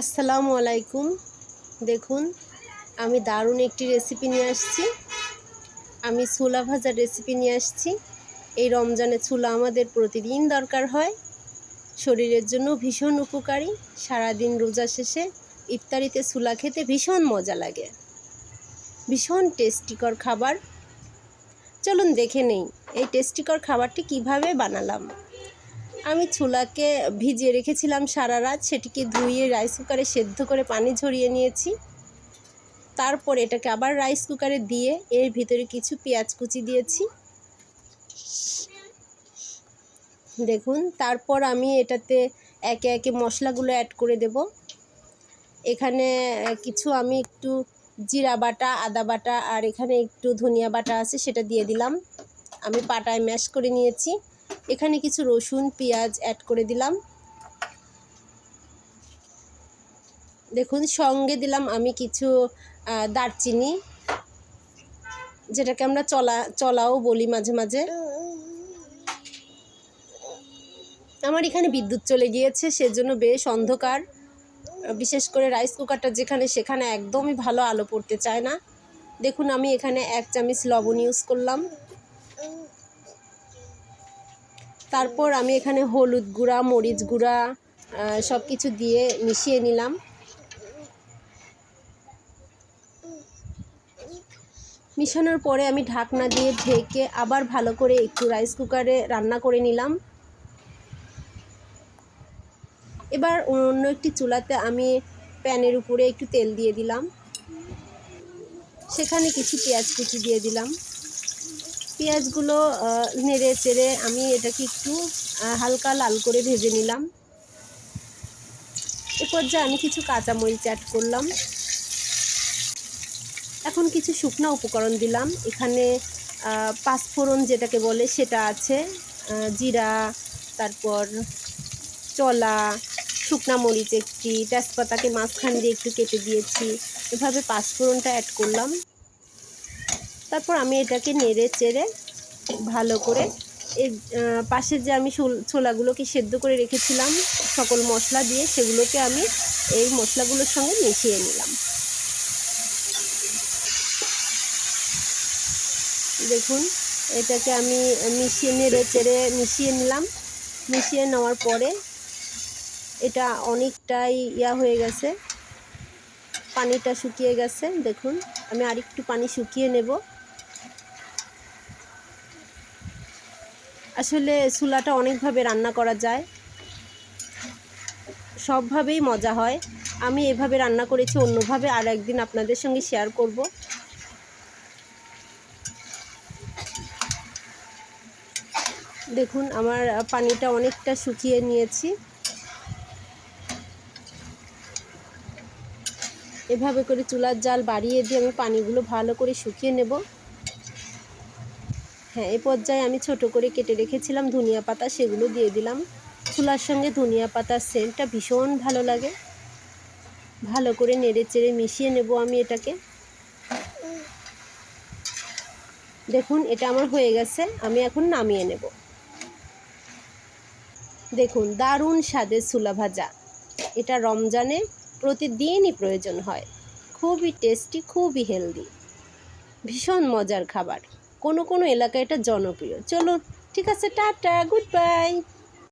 আসসালামু আলাইকুম। দেখুন, আমি দারুণ একটি রেসিপি নিয়ে আসছি। আমি ছোলা ভাজার রেসিপি নিয়ে আসছি। এই রমজানে ছোলা আমাদের প্রতিদিন দরকার হয়। শরীরের জন্য ভীষণ উপকারী। সারাদিন রোজা শেষে ইফতারিতে ছোলা খেতে ভীষণ মজা লাগে। ভীষণ টেস্টিকর খাবার। চলুন দেখে নেই, এই টেস্টিকর খাবারটি কীভাবে বানালাম। আমি ছোলাকে ভিজিয়ে রেখেছিলাম সারা রাত, সেটিকে ধুয়ে রাইস কুকারে সেদ্ধ করে পানি ঝরিয়ে নিয়েছি। তারপর এটাকে আবার রাইস কুকারে দিয়ে এর ভিতরে কিছু পেঁয়াজ কুচি দিয়েছি। দেখুন, তারপর আমি এটাতে একে একে মশলাগুলো অ্যাড করে দেব। এখানে কিছু আমি একটু জিরা বাটা, আদা বাটা আর এখানে একটু ধনিয়া বাটা আছে, সেটা দিয়ে দিলাম। আমি পাটায় ম্যাশ করে নিয়েছি। এখানে কিছু রসুন, পেঁয়াজ অ্যাড করে দিলাম। দেখুন, সঙ্গে দিলাম আমি কিছু দারচিনি, যেটাকে আমরা চলা, চলাও বলি মাঝে মাঝে। আমার এখানে বিদ্যুৎ চলে গিয়েছে, সেজন্য বেশ অন্ধকার। বিশেষ করে রাইস কুকারটা যেখানে, সেখানে একদমই ভালো আলো পড়তে চায় না। দেখুন, আমি এখানে এক চামচ লবণ ইউজ করলাম। তারপর আমি এখানে হলুদ গুঁড়া, মরিচ গুঁড়া সব কিছু দিয়ে মিশিয়ে নিলাম। মিশানোর পরে আমি ঢাকনা দিয়ে ঢেকে আবার ভালো করে একটু রাইস কুকারে রান্না করে নিলাম। এবার অন্য একটি চুলাতে আমি প্যানের উপরে একটু তেল দিয়ে দিলাম। সেখানে কিছু পেঁয়াজ কুচি দিয়ে দিলাম। পেঁয়াজগুলো নেড়ে চেড়ে আমি এটাকে একটু হালকা লাল করে ভেজে নিলাম। এ পর্যায়ে আমি কিছু কাঁচামরিচ অ্যাড করলাম। এখন কিছু শুকনো উপকরণ দিলাম। এখানে পাঁচফোড়ন যেটাকে বলে সেটা আছে জিরা, তারপর চলা, শুকনা মরিচ একটি, তেজপাতাকে মাঝখান দিয়ে একটু কেটে দিয়েছি। এভাবে পাঁচফোড়নটা অ্যাড করলাম। তারপর আমি এটাকে নেড়ে চেড়ে ভালো করে এর পাশে যে আমি ছোলাগুলোকে সেদ্ধ করে রেখেছিলাম, সকল মশলা দিয়ে সেগুলোকে আমি এই মশলাগুলোর সঙ্গে মিশিয়ে নিলাম। দেখুন, এটাকে আমি মিশিয়ে, নেড়ে চেড়ে মিশিয়ে নিলাম। মিশিয়ে নেওয়ার পরে এটা অনেকটাই ইয়া হয়ে গেছে, পানিটা শুকিয়ে গেছে। দেখুন, আমি আরেকটু পানি শুকিয়ে নেব। আসলে চুলাটা অনেকভাবে রান্না করা যায়। সবভাবেই মজা হয়। আমি এভাবে রান্না করেছি, অন্যভাবে আর একদিন আপনাদের সঙ্গে শেয়ার করব। দেখুন, আমার পানিটা অনেকটা শুকিয়ে নিয়েছি। এভাবে করে চুলার জাল বাড়িয়ে দিয়ে আমি পানিগুলো ভালো করে শুকিয়ে নেব। হ্যাঁ এ পর্যায়ে আমি ছোট করে কেটে রেখেছিলাম ধনিয়া পাতা, সেগুলো দিয়ে দিলাম। চুলার সঙ্গে ধনিয়া পাতার সেন্টটা ভীষণ ভালো লাগে। ভালো করে নেড়ে চেড়ে মিশিয়ে নেব আমি এটাকে। দেখুন, এটা আমার হয়ে গেছে, আমি এখন নামিয়ে নেব। দেখুন, দারুণ স্বাদের চুলা ভাজা। এটা রমজানে প্রতিদিনই প্রয়োজন হয়। খুবই টেস্টি, খুবই হেলদি। ভীষণ মজার খাবার। কোনো কোনো এলাকায় এটা জনপ্রিয়। চলুন ঠিক আছে টাটা গুড বাই